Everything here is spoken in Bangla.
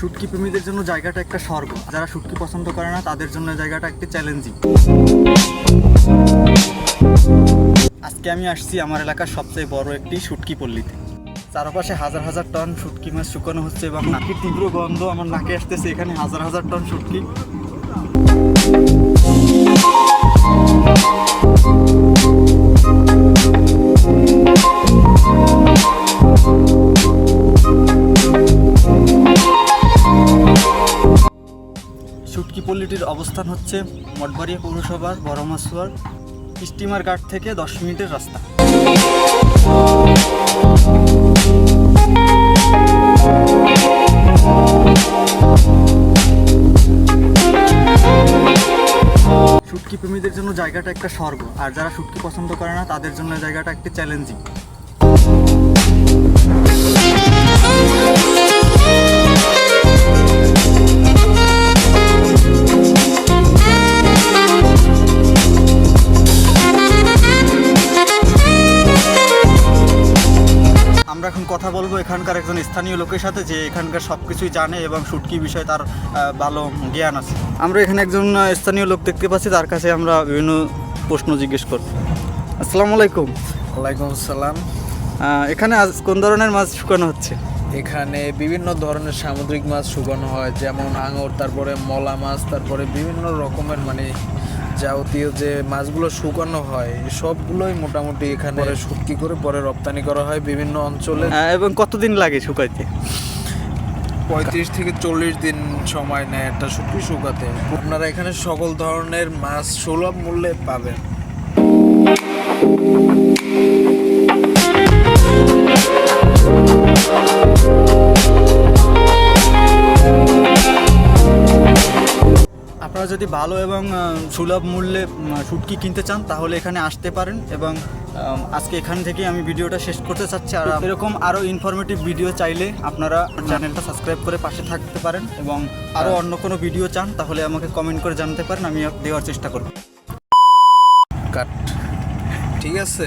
শুটকি প্রেমীদের জন্য জায়গাটা একটা স্বর্গ। যারা শুটকি পছন্দ করে না, তাদের জন্য জায়গাটা একটি চ্যালেঞ্জিং আজকে আমি আসছি আমার এলাকার সবচেয়ে বড় একটি শুটকি পল্লীতে। চারপাশে হাজার হাজার টন শুটকি মাছ শুকানো হচ্ছে এবং নাকের তীব্র গন্ধ আমার নাকে আসতেছে। এখানে হাজার হাজার টন শুটকি শুটকি পল্লীটির অবস্থান হচ্ছে মঠবাড়িয়া পৌরসভার বড় মাসুয়ার স্টিমার ঘাট থেকে দশ মিনিটের রাস্তা। শুটকি প্রেমীদের জন্য জায়গাটা একটা স্বর্গ, আর যারা শুটকি পছন্দ করে না, তাদের জন্য জায়গাটা একটি চ্যালেঞ্জিং আমরা এখন কথা বলব এখানকার একজন স্থানীয় লোকের সাথে যে এখানকার সব কিছুই জানে এবং শুটকি বিষয়ে তার ভালো জ্ঞান আছে। আমরা এখানে একজন স্থানীয় লোক দেখতে পাচ্ছি তার কাছে আমরা বিভিন্ন প্রশ্ন জিজ্ঞেস করব আসসালামু আলাইকুম। ওয়ালাইকুম আসসালাম। এখানে আজ কোন ধরনের মাছ শুকানো হচ্ছে? এখানে বিভিন্ন ধরনের সামুদ্রিক মাছ শুকানো হয় যেমন আঙর তারপরে মলা মাছ তারপরে বিভিন্ন রকমের মানে যাবতীয় যে মাছগুলো শুকানো হয় সবগুলোই মোটামুটি এখানে শুটকি করে পরে রপ্তানি করা হয় বিভিন্ন অঞ্চলে। এবং কতদিন লাগে শুকাইতে? পঁয়ত্রিশ থেকে চল্লিশ দিন সময় নেয় একটা শুটকি শুকাতে। আপনারা এখানে সকল ধরনের মাছ সুলভ মূল্যে পাবেন। আপনারা যদি ভালো এবং সুলভ মূল্যে শুটকি কিনতে চান তাহলে এখানে আসতে পারেন এবং আজকে এখান থেকে আমি ভিডিওটা শেষ করতে চাচ্ছি। আর এরকম আরও ইনফরমেটিভ ভিডিও চাইলে আপনারা চ্যানেলটা সাবস্ক্রাইব করে পাশে থাকতে পারেন এবং আরও অন্য কোনো ভিডিও চান তাহলে আমাকে কমেন্ট করে জানতে পারেন আমি দেওয়ার চেষ্টা করব। কাট। ঠিক আছে।